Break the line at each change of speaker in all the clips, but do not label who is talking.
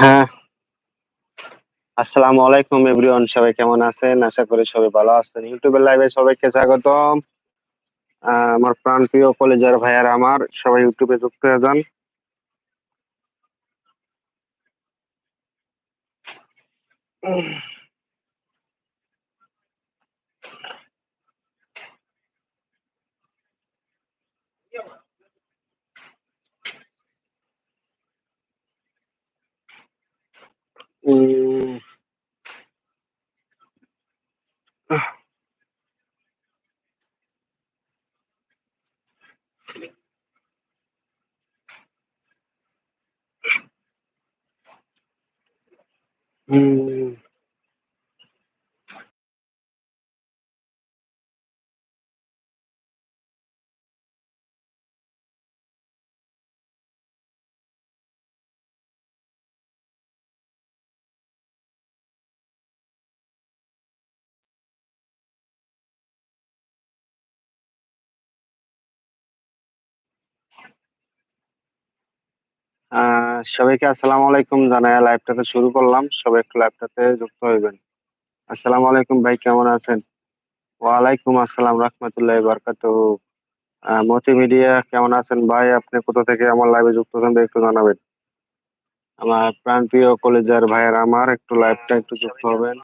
হ্যাঁ। আসসালামু আলাইকুম এভরিওয়ান, সবাই কেমন আছেন? আশা করি সবাই ভালো আছেন। এর লাইভে সবাইকে স্বাগতম। আমার আমার প্রাণপ্রিয় কলেজের ভাইয়ার আমার, সবাই ইউটিউবে যুক্ত হয়ে যান। উহ উম আহ হুম। সবাইকে আসসালামু আলাইকুম জানাইয়া লাইভটাতে শুরু করলাম। সবাই একটু লাইভটাতে যুক্ত হইবেন। আসসালামু আলাইকুম ভাই কেমন আছেন? ওয়ালাইকুম আসসালাম রাহমাতুল্লাহি বারাকাতুহু। আ মতি মিডিয়া কেমন আছেন ভাই? আপনি কোথা থেকে আমার লাইভে যুক্ত ভাই একটু জানাবেন। আমার প্রাণপ্রিয় কলেজের ভাইয়েরা আমার একটু লাইভটা একটু যুক্ত হবেন।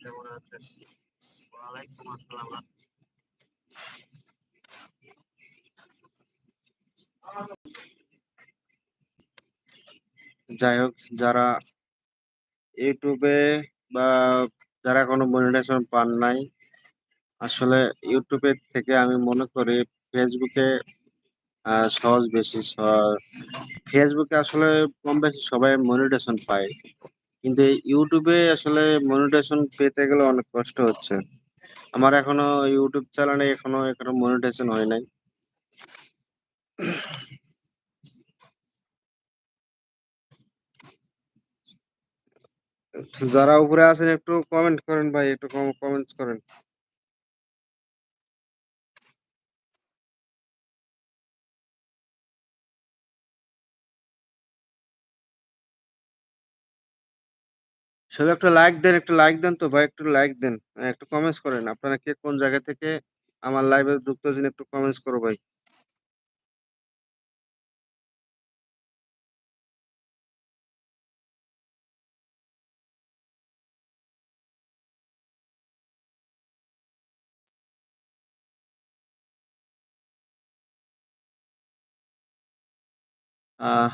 কেমন আছেন? ওয়ালাইকুম আসসালাম যাই হোক যারা ইউটিউবে বা যারা কোনো মনিটাইজেশন পান নাই, আসলে এর থেকে আমি মনে করি আ সহজ বেশি এ আসলে কম বেশি সবাই মনিটাইজেশন পায়। কিন্তু ইউটিউবে আসলে মনিটাইজেশন পেতে গেলে অনেক কষ্ট হচ্ছে। আমার এখনও YouTube চ্যানেলে এখনও এখনও মনিটাইজেশন হয় নাই। যারা উপরে আছেন একটু কমেন্ট করেন ভাই, একটু কম কমেন্টস করেন। সবাই একটু লাইক দেন, একটু লাইক দেন তো ভাই একটু লাইক দেন। একটু কমেন্টস করেন। আপনারা কে কোন জায়গা থেকে আমার লাইভে যুক্ত হয়েছেন একটু কমেন্টস করো ভাই। আহ,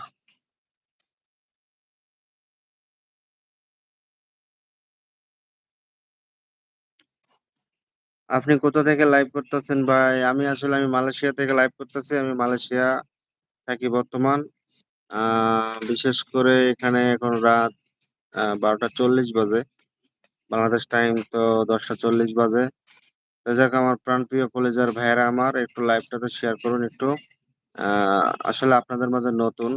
আপনি কোথা থেকে লাইভ করতেছেন ভাই? আমি আসলে, আমি মালয়েশিয়া থেকে লাইভ করতেছি। আমি মালয়েশিয়া থাকি বর্তমান। বিশেষ করে এখানে এখন রাত ১২টা ৪০ বাজে। বাংলাদেশ টাইম তো ১০টা ৪০ বাজে। যাক, আমার প্রাণপ্রিয় কলেজার ভাইয়েরা আমার, একটু লাইভটাতে শেয়ার করুন একটু। আসলে আপনাদের মাঝে নতুন।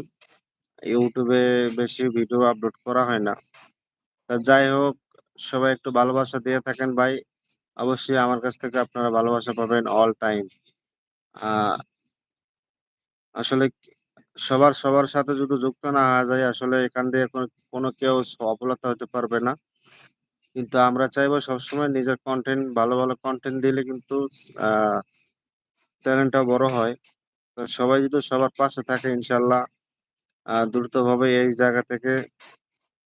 ইউটিউবে বেশি ভিডিও আপলোড করা হয় না। তা যাই হোক সবাই একটু ভালোবাসা দিয়ে থাকেন ভাই। অবশ্যই আমার কাছ থেকে আপনারা ভালোবাসা পাবেন অল টাইম। আসলে সবার সবার সাথে যদি যুক্ত না হওয়া যায় আসলে এখান দিয়ে কোনো কেউ সফলতা হতে পারবে না। কিন্তু আমরা চাইব সবসময় নিজের কন্টেন্ট ভালো, ভালো কন্টেন্ট দিলে কিন্তু আ চ্যানেলটাও বড় হয়। সবাই যদি সবার পাশে থাকে ইনশাআল্লাহ আ দ্রুতভাবে এই জায়গা থেকে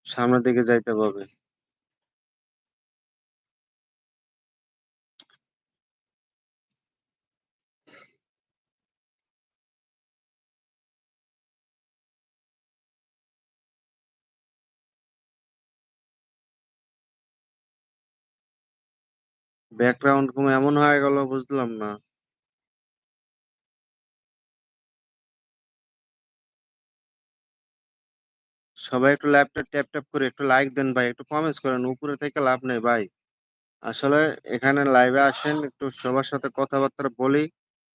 সামনের দিকে যাইতে পারবে। ব্যাকগ্রাউন্ড ঘুম এমন হয়ে গেল, বুঝলাম না। সবাই একটু লাইভটা ট্যাপ, ট্যাপ করে একটু লাইক দেন ভাই। একটু কমেন্টস করেন। উপরে থেকে লাভ নেই ভাই। আসলে এখানে লাইভে আসেন একটু সবার সাথে কথাবার্তা বলি।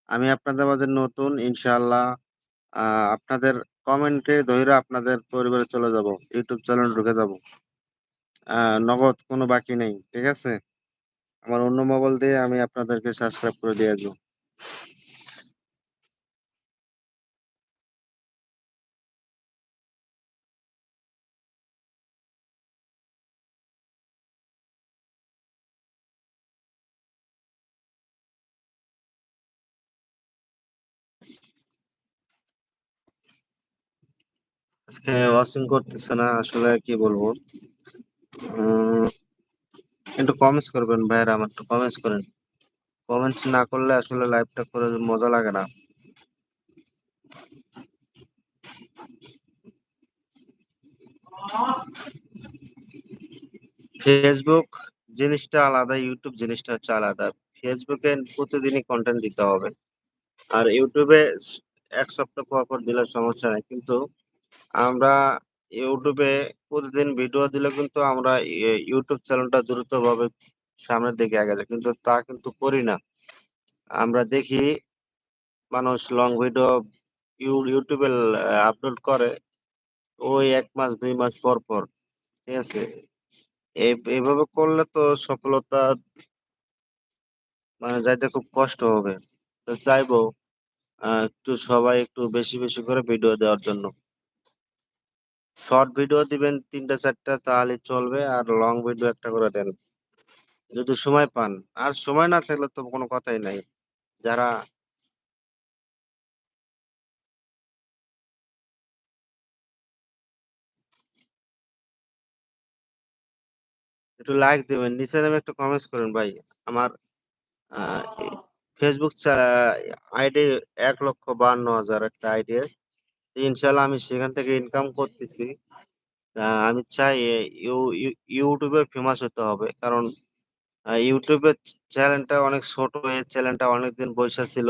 আমি আপনাদের মাঝে নতুন ইনশাআল্লাহ আ আপনাদের কমেন্টে ধইরা আপনাদের পরিবারে চলে যাব ইউটিউব চ্যানেল ঢুকে যাব নগদ কোনো বাকি নেই। ঠিক আছে? আমার অন্য মোবাইল দিয়ে আমি আপনাদেরকে সাবস্ক্রাইব করে দিয়ে আসব। আজকে ওয়াচিং করতেছে না, আসলে কি বলব? একটু কমেন্টস করবেন ভাইরা আমার একটু কমেন্টস করেন। কমেন্টস না করলে আসলে লাইভটা করে মজা লাগে না। ফেসবুক জিনিসটা আলাদা ইউটিউব জিনিসটা হচ্ছে আলাদা। ফেসবুকে প্রতিদিনই কন্টেন্ট দিতে হবে। আর ইউটিউবে এক সপ্তাহ পর পর দিলে সমস্যা নেই। কিন্তু আমরা ইউটিউবে প্রতিদিন ভিডিও দিলে কিন্তু আমরা ইউটিউব চ্যানেলটা দ্রুতভাবে সামনের দিকে আগে যায় কিন্তু তা কিন্তু করি না। আমরা দেখি মানুষ লং ভিডিও ইউটিউবে আপলোড করে, ওই এক মাস, দুই মাস পর পর। ঠিক আছে? এই- এইভাবে করলে তো সফলতা মানে যাইতে খুব কষ্ট হবে। তো চাইব একটু সবাই একটু বেশি বেশি করে ভিডিও দেওয়ার জন্য। শর্ট ভিডিও দিবেন তিনটা, চারটা, তাহলে চলবে। আর লং ভিডিও একটা করে দেন, যদি সময় পান। আর সময় না থাকলে তো কোনো কথাই নাই। যারা একটু লাইক দিবেন। নিচে নামে একটু কমেন্টস করেন ভাই। আমার ফেসবুক আইডি এক লক্ষ বান্ন হাজার একটা আইডি ইনশাল্লাহ আমি সেখান থেকে ইনকাম করতেছি। আমি চাই ইউ- ইউ- ইউটিউবে ফেমাস হতে হবে। কারণ ইউটিউবের চ্যানেলটা অনেক ছোট এই চ্যানেলটা অনেকদিন বৈশা ছিল।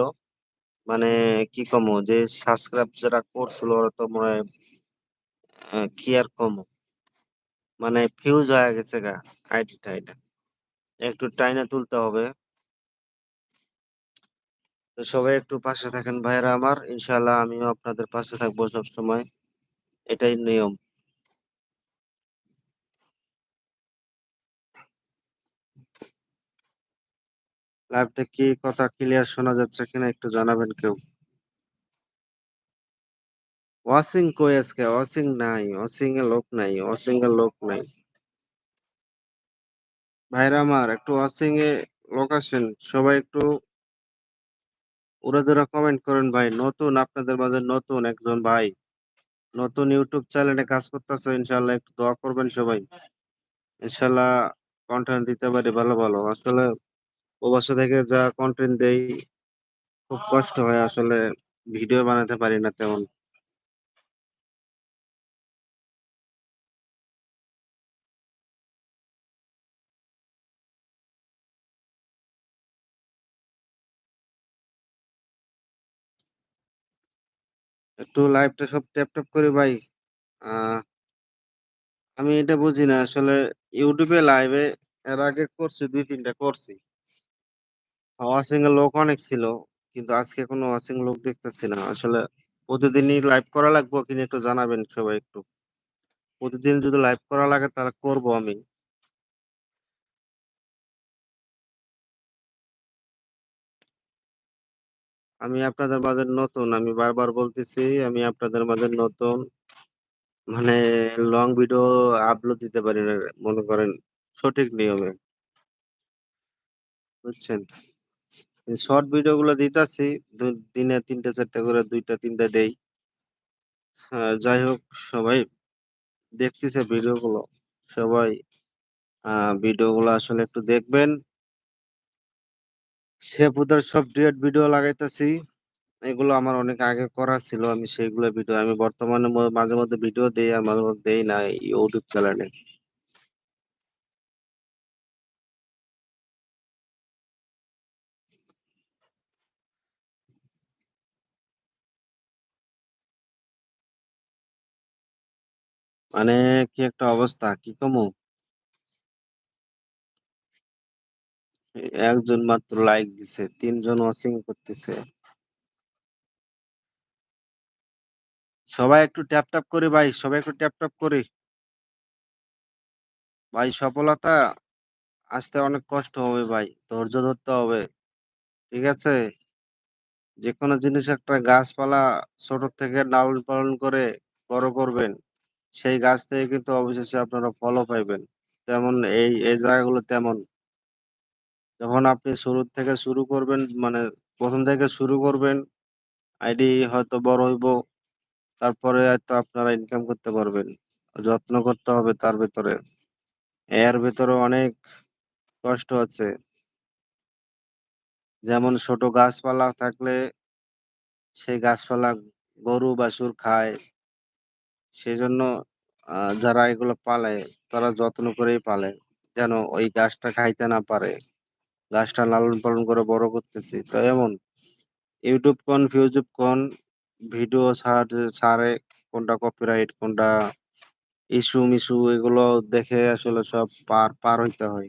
মানে কি কমো, যে সাবস্ক্রাইব যারা করছিল, ওরা তো মনে হয় কি আর কম। মানে ফিউজ হয়ে গেছে গা আইডিটা একটু টাইনে তুলতে হবে। তো সবাই একটু পাশে থাকেন ভাইরা আমার। ইনশাল্লাহ আমিও আপনাদের পাশে থাকব সব সময় এটাই নিয়ম। লাইভটা কি কথা ক্লিয়ার শোনা যাচ্ছে কিনা একটু জানাবেন কেউ? ওয়াশিং কই আজকে? ওয়াশিং নাই ওয়াশিং এর লোক নাই ওয়াশিং এর লোক নাই। ভাইরা আমার, একটু ওয়াশিং এ লোক আসেন, সবাই একটু উড়াধুরা কমেন্ট করেন, ভাই, নতুন, আপনাদের মাঝে নতুন একজন ভাই, নতুন ইউটিউব চ্যানেলে কাজ করতেছে ইনশাল্লাহ একটু দোয়া করবেন সবাই। ইনশাল্লাহ কন্টেন্ট দিতে পারি ভালো ভালো। আসলে প্রবাসী থেকে যা কন্টেন্ট দেই, খুব কষ্ট হয় আসলে ভিডিও বানাতে পারি না তেমন। একটু লাইভটা সব ট্যাপ ট্যাপ করে ভাই। আহ, আমি এটা বুঝি না, আসলে ইউটিউবে লাইভে এর আগে করছি, দুই তিনটা করছি। ওয়াচিং এর লোক অনেক ছিল, কিন্তু আজকে কোনো ওয়াচিং লোক দেখতেছি না। আসলে প্রতিদিনই লাইভ করা লাগবে কিনা একটু জানাবেন সবাই একটু। প্রতিদিন যদি লাইভ করা লাগে তাহলে করব আমি। আমি আপনাদের মাঝে নতুন আমি বারবার বলতেছি আমি আপনাদের মাঝে নতুন মানে লং ভিডিও আপলোড দিতে পারি না মনে করেন সঠিক নিয়মে। বুঝছেন? শর্ট ভিডিও গুলো দিতেছি দিনে তিনটা চারটা করে দুইটা তিনটা দেই। হ্যাঁ, যাই হোক সবাই দেখতেছে ভিডিও গুলো সবাই ভিডিও গুলো আসলে একটু দেখবেন। শেফুদের সব ডুয়েট ভিডিও লাগাইতেছি। এগুলো আমার অনেক আগে করা ছিল, আমি সেইগুলো ভিডিও আমি বর্তমানে মাঝে মধ্যে ভিডিও দেই আর মাঝে মধ্যে দেই না ইউটিউব চ্যানেলে মানে কি একটা অবস্থা? কি কমু? একজন মাত্র লাইক দিছে, তিনজন ওয়াচিং করতেছে। সবাই একটু ট্যাপ ট্যাপ করে ভাই, সবাই একটু ট্যাপ ট্যাপ করে। ভাই, সফলতা আসতে অনেক কষ্ট হবে ভাই, ধৈর্য ধরতে হবে, ঠিক আছে? যে কোনো জিনিস একটা গাছপালা ছোট থেকে লালন পালন করে বড় করবেন, সেই গাছ থেকে কিন্তু অবশেষে আপনারা ফলও পাইবেন। তেমন এই এই জায়গাগুলো তেমন। যখন আপনি শুরু থেকে শুরু করবেন মানে প্রথম থেকে শুরু করবেন আইডি হয়তো বড় হইব তারপরে হয়তো আপনারা ইনকাম করতে পারবেন যত্ন করতে হবে তার ভেতরে। এর ভেতরে অনেক কষ্ট আছে। যেমন ছোট গাছপালা থাকলে সেই গাছপালা গরু বাছুর খায়। সেজন্য আহ, যারা এগুলো পালে তারা যত্ন করেই পালে যেন ওই গাছটা খাইতে না পারে। গাছটা লালন পালন করে বড় করতেছি। তো এমন ইউটিউব কোন ফিউটিউব কোন ভিডিও ছাড়ে কোনটা কপিরাইট কোনটা ইস্যু মিস্যু এগুলো দেখে আসলে সব পার পার হইতে হয়।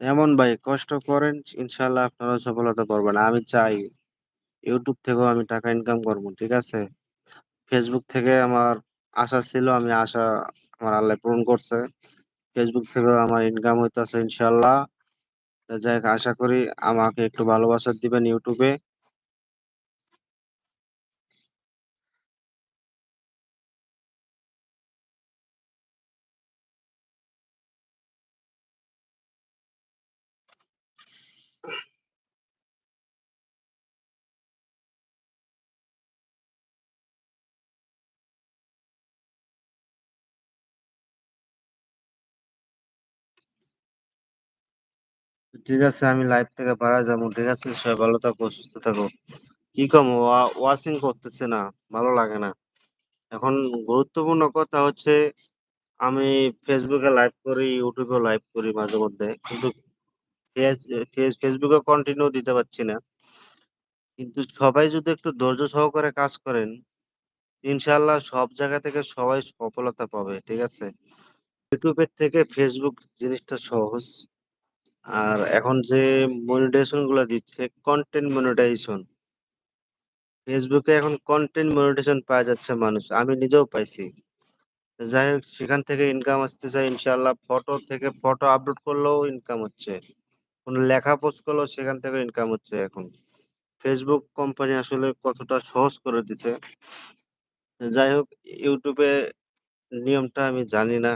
এমন ভাই, কষ্ট করেন ইনশাল্লাহ আপনারা সফলতা পারবেন। আমি চাই ইউটিউব থেকেও আমি টাকা ইনকাম করব, ঠিক আছে? ফেসবুক থেকে আমার আশা ছিল, আমি আশা আমার আল্লাহ পূরণ করছে। ফেসবুক থেকেও আমার ইনকাম হইতেছে ইনশাল্লাহ যাই আশা করি আমাকে একটু ভালোবাসা দিবেন ইউটিউবে ঠিক আছে, আমি লাইভ থেকে বাড়া যাব, ঠিক আছে? সবাই ভালো থাকো, সুস্থ থাকো। কি কম ওয়াচিং করতেছে না, ভালো লাগে না। এখন গুরুত্বপূর্ণ কথা হচ্ছে, আমি ফেসবুকে লাইভ করি ইউটিউবে লাইভ করি মাঝে মধ্যে, কিন্তু ফেসবুকে কন্টিনিউ দিতে পারছি না। কিন্তু সবাই যদি একটু ধৈর্য সহকারে কাজ করেন ইনশাল্লাহ সব জায়গা থেকে সবাই সফলতা পাবে, ঠিক আছে? ইউটিউবের থেকে ফেসবুক জিনিসটা সহজ। আর এখন যে মনিটাইজেশনগুলো দিচ্ছে কন্টেন্ট মনিটাইজেশন ফেসবুকে এখন কন্টেন্ট মনিটাইজেশন পাওয়া যাচ্ছে মানুষ, আমি নিজেও পাইছি। যাই হোক, সেখান থেকে ইনকাম আসতেছে ইনশাল্লাহ ফটো থেকে ফটো আপলোড করলেও ইনকাম হচ্ছে। কোনো লেখা পোস্ট করলেও সেখান থেকে ইনকাম হচ্ছে এখন। ফেসবুক কোম্পানি আসলে কতটা সহজ করে দিছে। যাই হোক ইউটিউবে নিয়মটা আমি জানি না।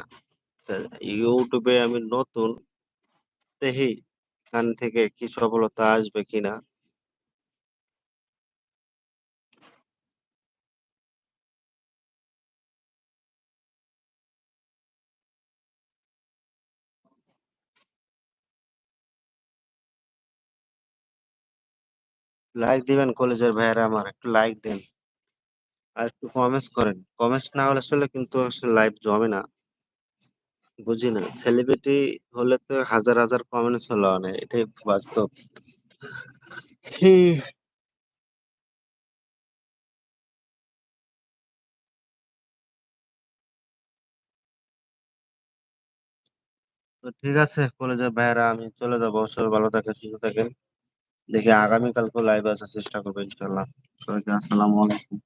ইউটিউবে আমি নতুন দেখি এখান থেকে কি সফলতা আসবে কিনা। লাইক দিবেন কলেজের ভাইয়েরা আমার, একটু লাইক দেন। আর একটু কমেন্টস করেন। কমেন্টস না হলে আসলে কিন্তু লাইভ জমে না। বুঝি না। সেলিব্রিটি হলে তো হাজার হাজার কমেন্টস হলো না এটাই বাস্তব। হুম, তো ঠিক আছে কলেজের ভাইয়েরা আমি চলে যাব। সবাই ভালো থাকেন সুস্থ থাকেন। দেখি আগামীকালকে লাইভ আসার চেষ্টা করব ইনশাল্লাহ সবাইকে আসসালামু আলাইকুম।